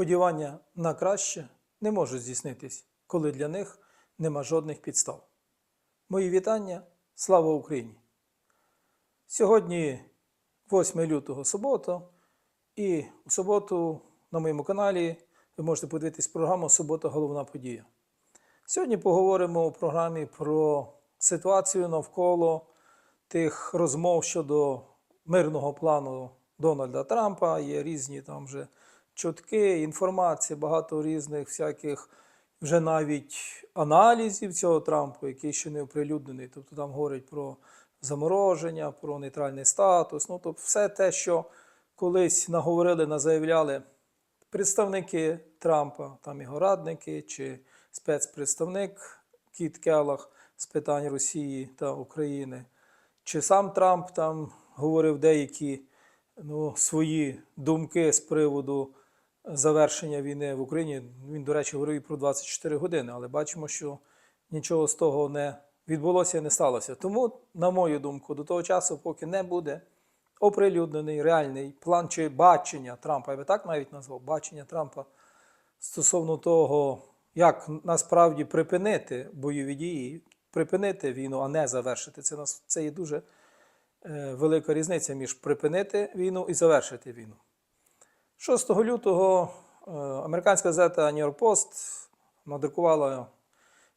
Сподівання на краще не можуть здійснитись, коли для них нема жодних підстав. Мої вітання, слава Україні! Сьогодні 8 лютого субота, і у суботу на моєму каналі ви можете подивитись програму Субота головна подія. Сьогодні поговоримо у програмі про ситуацію навколо тих розмов щодо мирного плану Дональда Трампа. Є різні там вже чутки, інформація, багато різних всяких вже навіть аналізів цього Трампу, який ще не оприлюднений. Тобто там говорять про замороження, про нейтральний статус. Ну, тобто все те, що колись наговорили, назаявляли представники Трампа, там його радники чи спецпредставник Кіт Келах з питань Росії та України, чи сам Трамп там говорив деякі ну, свої думки з приводу завершення війни в Україні. Він, до речі, говорив про 24 години, але бачимо, що нічого з того не відбулося і не сталося. Тому, на мою думку, до того часу, поки не буде оприлюднений реальний план чи бачення Трампа, я би так навіть назвав, бачення Трампа стосовно того, як насправді припинити бойові дії, припинити війну, а не завершити. Це, нас, це є дуже е, велика різниця між припинити війну і завершити війну. 6 лютого е, американська газета New York Post надрукувала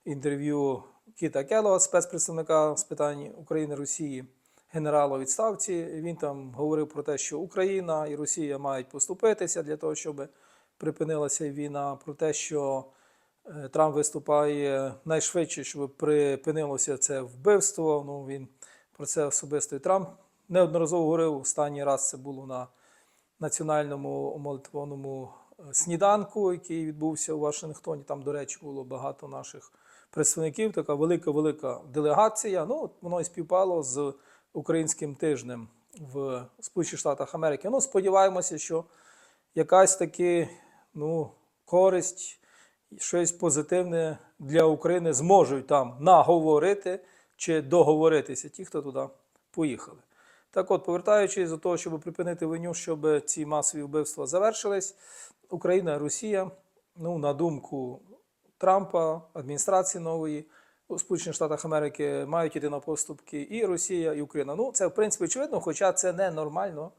інтерв'ю Кіта Келлога, спецпредставника з питань України Росії, генерала відставці. Він там говорив про те, що Україна і Росія мають поступитися для того, щоб припинилася війна, про те, що е, Трамп виступає найшвидше, щоб припинилося це вбивство. Ну, він про це особисто і Трамп неодноразово говорив. Останній раз це було на національному молитвоному е, сніданку, який відбувся у Вашингтоні. Там, до речі, було багато наших представників. Така велика-велика делегація. Ну, воно і співпало з українським тижнем в Сполучених Штатах Америки. Ну, сподіваємося, що якась таки ну, користь, щось позитивне для України зможуть там наговорити чи договоритися ті, хто туди поїхали. Так от, повертаючись до того, щоб припинити війну, щоб ці масові вбивства завершились, Україна Росія, ну, на думку Трампа, адміністрації нової у Сполучених Штатах Америки мають іти на поступки і Росія, і Україна. Ну, це в принципі очевидно, хоча це не нормально,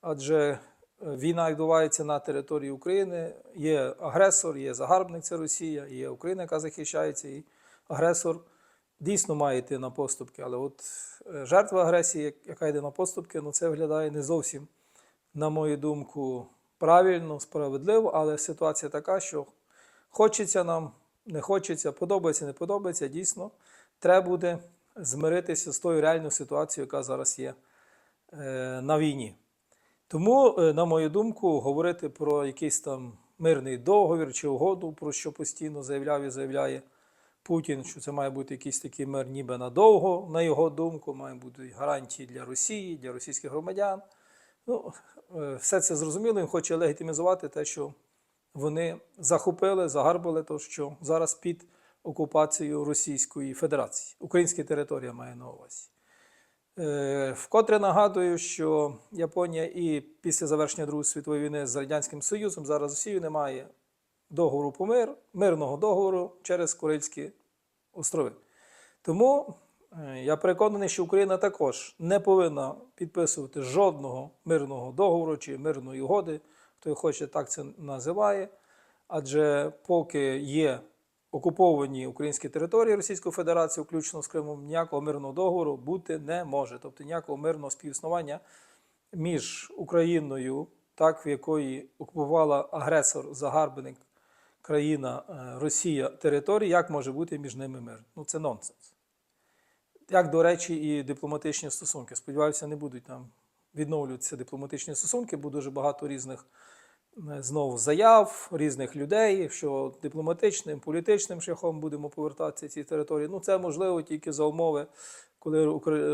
адже е, війна відбувається на території України. Є агресор, є загарбник, це Росія, є Україна, яка захищається, і агресор дійсно має йти на поступки. Але от е, жертва агресії, яка йде на поступки, ну це виглядає не зовсім, на мою думку, правильно, справедливо, але ситуація така, що хочеться нам, не хочеться, подобається, не подобається, дійсно, треба буде змиритися з тою реальною ситуацією, яка зараз є е, на війні. Тому, е, на мою думку, говорити про якийсь там мирний договір чи угоду, про що постійно заявляв і заявляє Путін, що це має бути якийсь такий мир ніби надовго, на його думку, має бути гарантії для Росії, для російських громадян. Ну, е, все це зрозуміло, він хоче легітимізувати те, що вони захопили, загарбали, то що зараз під окупацією Російської Федерації. Українська територія має на увазі. Е, Вкотре нагадую, що Японія і після завершення Другої світової війни з Радянським Союзом зараз з Росією немає договору по мир, мирного договору через Курильські острови. Тому е, я переконаний, що Україна також не повинна підписувати жодного мирного договору чи мирної угоди, хто хоче так це називає. Адже поки є окуповані українські території Російської Федерації, включно з Кримом, ніякого мирного договору бути не може. Тобто ніякого мирного співіснування між Україною, так в якої окупувала агресор, загарбник країна е, Росія території, як може бути між ними мир? Ну це нонсенс. Як, до речі, і дипломатичні стосунки. Сподіваюся, не будуть там відновлюватися дипломатичні стосунки, бо дуже багато різних е, знову заяв, різних людей, що дипломатичним, політичним шляхом будемо повертатися ці території. Ну, це можливо тільки за умови, коли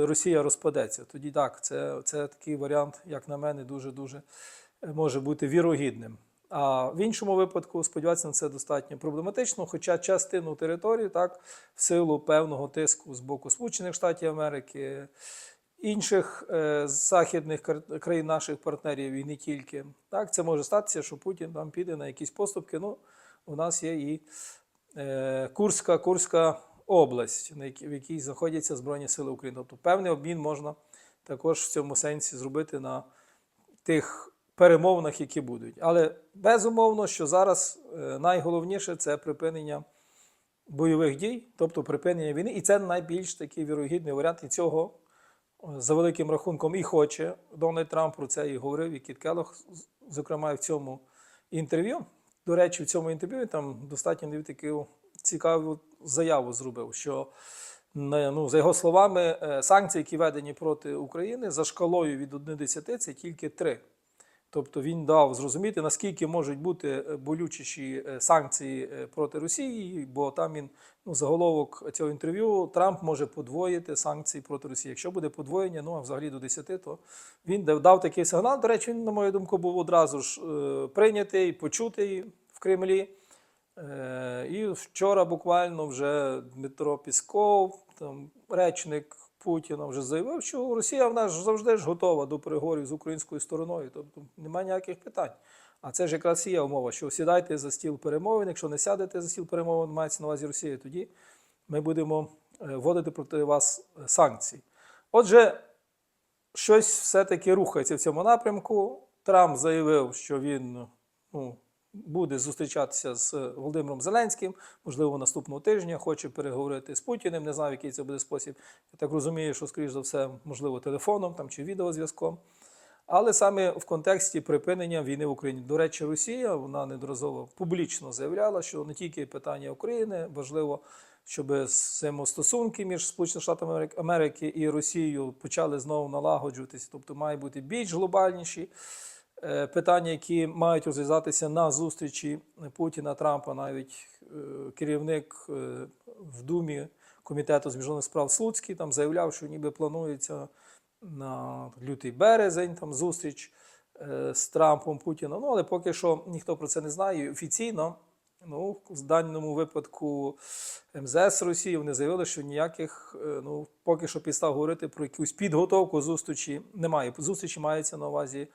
Росія розпадеться. Тоді так, це, це такий варіант, як на мене, дуже-дуже е, може бути вірогідним. А в іншому випадку, сподіватися на це достатньо проблематично, хоча частину території, так, в силу певного тиску з боку Сполучених Штатів Америки, інших е, західних країн наших партнерів і не тільки. Так, це може статися, що Путін там піде на якісь поступки. Ну, у нас є і е, Курська, Курська область, в якій знаходяться Збройні Сили України. Тобто певний обмін можна також в цьому сенсі зробити на тих перемовинах, які будуть. Але безумовно, що зараз е, найголовніше це припинення бойових дій, тобто припинення війни. І це найбільш такий вірогідний варіант. І цього е, за великим рахунком і хоче Дональд Трамп про це і говорив, і Кіт Келлог, зокрема, в цьому інтерв'ю. До речі, в цьому інтерв'ю там достатньо навіть таку цікаву заяву зробив, що ну, за його словами, е, санкції, які введені проти України, за шкалою від 1 до 10 це тільки 3. Тобто він дав зрозуміти, наскільки можуть бути е, болючіші е, санкції е, проти Росії, бо там він ну, заголовок цього інтерв'ю Трамп може подвоїти санкції проти Росії. Якщо буде подвоєння, ну а взагалі до 10, то він дав- такий сигнал. До речі, він, на мою думку, був одразу ж прийнятий, почутий в Кремлі. І вчора буквально вже Дмитро Пісков, там, речник Путіна, вже заявив, що Росія вона ж завжди ж готова до переговорів з українською стороною. Тобто немає ніяких питань. А це ж якраз і є умова, що сідайте за стіл перемовин. Якщо не сядете за стіл перемовин, мається на увазі Росія, тоді ми будемо е, вводити проти вас е, санкції. Отже, щось все-таки рухається в цьому напрямку. Трамп заявив, що він ну, буде зустрічатися з Володимиром Зеленським, можливо, наступного тижня, хоче переговорити з Путіним. Не знаю, який це буде спосіб. Я так розумію, що, скоріш за все, можливо, телефоном там, чи відеозв'язком. Але саме в контексті припинення війни в Україні. До речі, Росія вона неодноразово публічно заявляла, що не тільки питання України важливо, щоб взаємостосунки між Сполученими Штатами Америки- і Росією почали знову налагоджуватися, тобто мають бути більш глобальніші питання, які мають розв'язатися на зустрічі Путіна Трампа, навіть е, керівник е, в Думі комітету з міжнародних справ Слуцький там заявляв, що ніби планується на лютий березень там зустріч е, з Трампом Путіна. Ну але поки що ніхто про це не знає. Офіційно, ну в даному випадку МЗС Росії вони заявили, що ніяких е, ну поки що підстав говорити про якусь підготовку зустрічі немає. Зустрічі мається на увазі.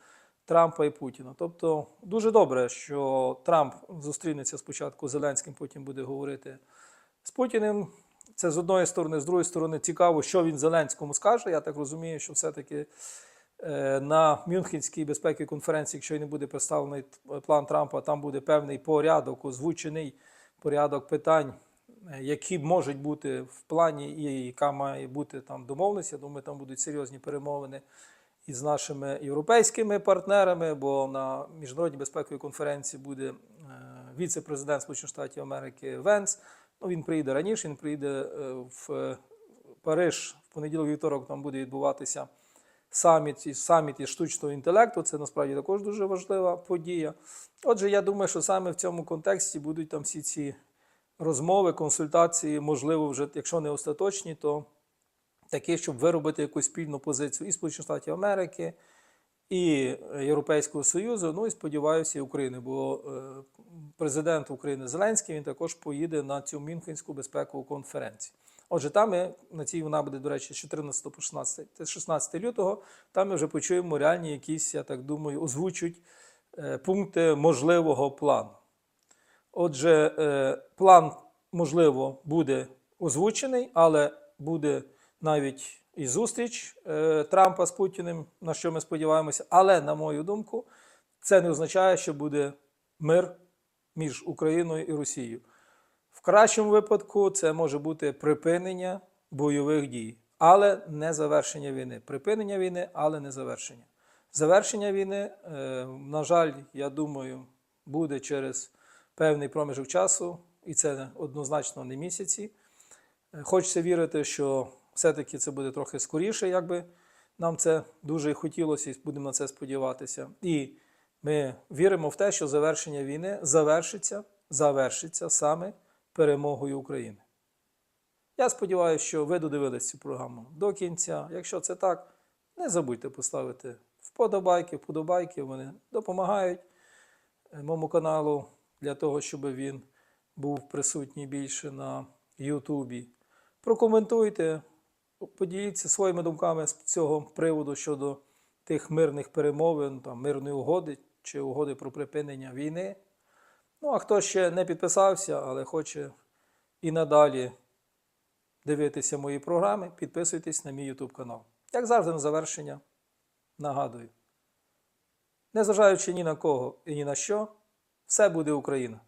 Трампа і Путіна. Тобто дуже добре, що Трамп зустрінеться спочатку з Зеленським, потім буде говорити з Путіним. Це з одної сторони, з другої сторони, цікаво, що він Зеленському скаже. Я так розумію, що все-таки е, на Мюнхенській безпековій конференції, якщо й не буде представлений план Трампа, там буде певний порядок, озвучений порядок питань, е, які можуть бути в плані, і яка має бути там домовленість. Я думаю, там будуть серйозні перемовини із нашими європейськими партнерами, бо на міжнародній безпековій конференції буде е, віце-президент Сполучених Штатів Америки Венс. Ну, він приїде раніше, він приїде е, в Париж в понеділок вівторок. Там буде відбуватися саміт із саміт із штучного інтелекту. Це насправді також дуже важлива подія. Отже, я думаю, що саме в цьому контексті будуть там всі ці розмови, консультації, можливо, вже якщо не остаточні, то такі, щоб виробити якусь спільну позицію і Сполучених Штатів Америки, і Європейського Союзу, ну і сподіваюся, і України, бо е, президент України Зеленський він також поїде на цю Мюнхенську безпекову конференцію. Отже, там ми на цій вона буде, до речі, з 14 по 16, 16 лютого. Там ми вже почуємо реальні якісь, я так думаю, озвучуть е, пункти можливого плану. Отже, е, план, можливо, буде озвучений, але буде навіть і зустріч е, Трампа з Путіним, на що ми сподіваємося. Але, на мою думку, це не означає, що буде мир між Україною і Росією. В кращому випадку це може бути припинення бойових дій, але не завершення війни. Припинення війни, але не завершення. Завершення війни, е, на жаль, я думаю, буде через певний проміжок часу, і це однозначно не місяці. Е, Хочеться вірити, що все-таки це буде трохи скоріше, якби нам це дуже хотілося, і будемо на це сподіватися. І ми віримо в те, що завершення війни завершиться, завершиться саме перемогою України. Я сподіваюся, що ви додивились цю програму до кінця. Якщо це так, не забудьте поставити вподобайки. Вподобайки вони допомагають е, моєму каналу для того, щоб він був присутній більше на Ютубі. Прокоментуйте, поділіться своїми думками з цього приводу щодо тих мирних перемовин, там, мирної угоди чи угоди про припинення війни. Ну, а хто ще не підписався, але хоче і надалі дивитися мої програми, підписуйтесь на мій YouTube канал. Як завжди, на завершення нагадую. Незважаючи ні на кого і ні на що, все буде Україна.